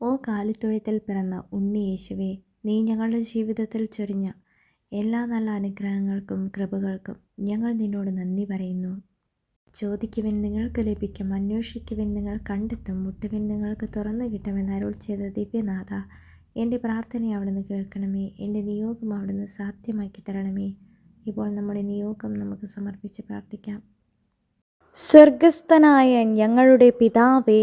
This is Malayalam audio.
ഓ കാലിത്തൊഴുത്തിൽ പിറന്ന ഉണ്ണി യേശുവേ നീ ഞങ്ങളുടെ ജീവിതത്തിൽ ചൊരിഞ്ഞ എല്ലാ നല്ല അനുഗ്രഹങ്ങൾക്കും കൃപകൾക്കും ഞങ്ങൾ നിന്നോട് നന്ദി പറയുന്നു. ചോദിക്കുവിൻ നിങ്ങൾക്ക് ലഭിക്കും അന്വേഷിക്കുവിൻ നിങ്ങൾ കണ്ടെത്തും മുട്ടുവിൻ നിങ്ങൾക്ക് തുറന്നു കിട്ടുമെന്ന് അരുൾ ചെയ്ത ദിവ്യനാഥ എന്റെ പ്രാർത്ഥന അവിടുന്ന് കേൾക്കണമേ എന്റെ നിയോഗം അവിടുന്ന് സാധ്യമാക്കി തരണമേ. ഇപ്പോൾ നമ്മുടെ നിയോഗം നമുക്ക് സമർപ്പിച്ച് പ്രാർത്ഥിക്കാം. സ്വർഗസ്ഥനായ ഞങ്ങളുടെ പിതാവേ